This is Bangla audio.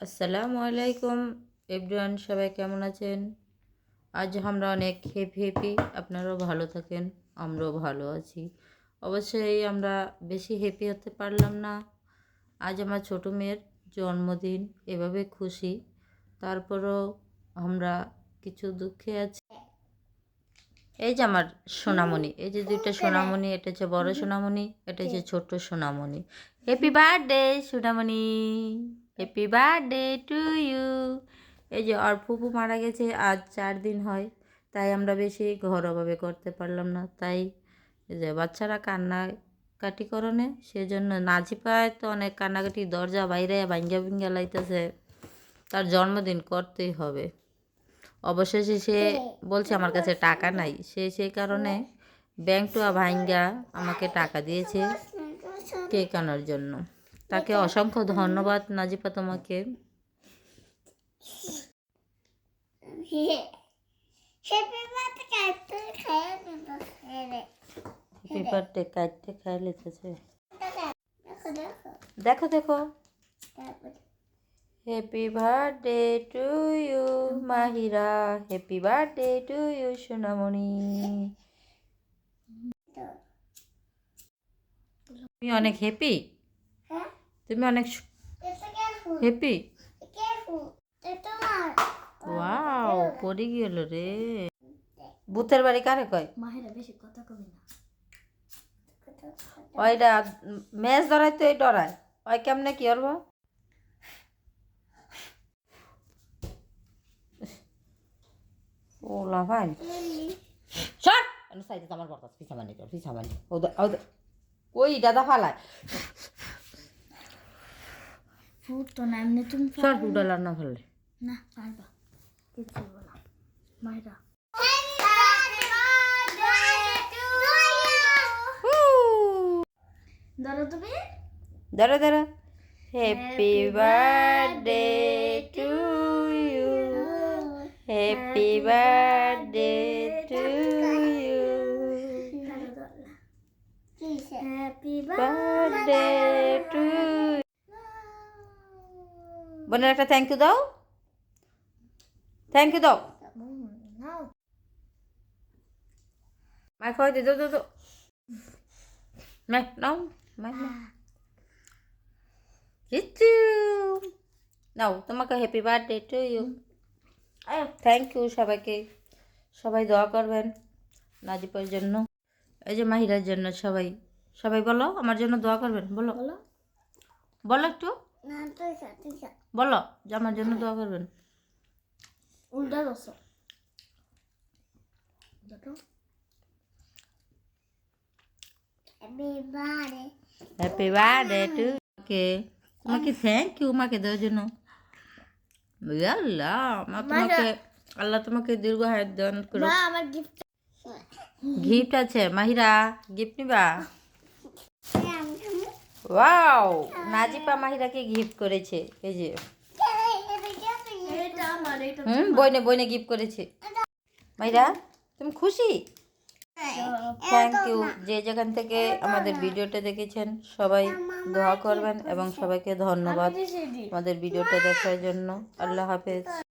আসসালামু আলাইকুম। এভরিওয়ান, সবাই কেমন আছেন? আজ আমরা অনেক হেপি হেপি আপনারাও ভালো থাকেন, আমরাও ভালো আছি। অবশ্যই আমরা বেশি হেপি হতে পারলাম না। আজ আমার ছোটো মেয়ের জন্মদিন, এভাবে খুশি। তারপরও আমরা কিছু দুঃখে আছি। এই যে আমার সোনামণি, এই যে দুইটা সোনামণি, এটা হচ্ছে বড় সোনামণি, এটা হচ্ছে ছোট্ট সোনামণি। হ্যাপি বার্থডে সোনামণি! হ্যাপি বার্থডে টু ইউ এই যে আর ফুপু মারা গেছে, আজ চার দিন হয়, তাই আমরা বেশি ঘরোয়াভাবে করতে পারলাম না। তাই যে বাচ্চারা কান্নাকাটি করনে সেজন্য নাচি পায় তো অনেক কান্নাকাটি, দরজা বাইরে ভাঙ্গা ভিঙ্গা লাইতেছে তার জন্মদিন করতেই হবে। অবশেষে সে বলছে, আমার কাছে টাকা নাই। সে সেই কারণে ব্যাংকটা ভাঙ্গা আমাকে টাকা দিয়েছে কেক আনার জন্য। তাকে অসংখ্য ধন্যবাদ নাজিপা তোমাকে। কাটতে দেখো দেখো। Happy birthday to you Mahira. Happy birthday to you সোনামণি। তুমি অনেক হ্যাপি তুমি অনেক হ্যাপি ওয়াও পড়ে গেল রে। ভূতের বাড়ি কারে কয়? মাহেরা বেশি কথা কবি না। ওইটা ম্যাচ ধরাই তো এই ডরায়। ওই কেমনে কি করব? ও লাভাই শট আমি সাইডে আমার বরকাস পিছা মানি তোর পিছা মানি ও ওই দাদা ফালায়। তো না এমনি তুমি শট উডালার না ফেললে না। পারবা। কিছু বলো না ধরো তুমি। ধরো ধরো। Happy birthday to you happy birthday to you happy birthday to বোনের একটা থ্যাংক ইউ দাও। থ্যাংক ইউ দাও। মাই খাওয়াই দে দাও দাও মাই নাও মাই কিচ্ছু। নাও তোমাকে happy birthday to you thank you সবাইকে। সবাই দোয়া করবেন নাজিপের জন্য। এই যে মাহিরার জন্য সবাই। সবাই বলো আমার জন্য দোয়া করবেন বলো। বলো। বলো একটু। বলো যে আমার জন্য দোয়া করবেন। উল্টা দোসো দেখো হ্যাপি বার্থডে টু ওকে তোমাকে থ্যাংক ইউ মাকে দেওয়ার জন্য। আল্লাহ মা তোমাকে আল্লাহ তোমাকে দীর্ঘ হায়াত দান করো আমার গিফট গিফট আছে মাহিরা গিফট নিবা? ওয়াও নাজিপা মাহিরাকে গিফট করেছে। এই যে। হুম, বইনে বইনে গিফট করেছে। মাহিরা, তুমি খুশি? থ্যাংক ইউ যে যেখান থেকে আমাদের ভিডিওটা দেখেছেন, সবাই দোয়া করবেন এবং সবাইকে ধন্যবাদ আমাদের ভিডিওটা দেখার জন্য। আল্লাহ হাফেজ।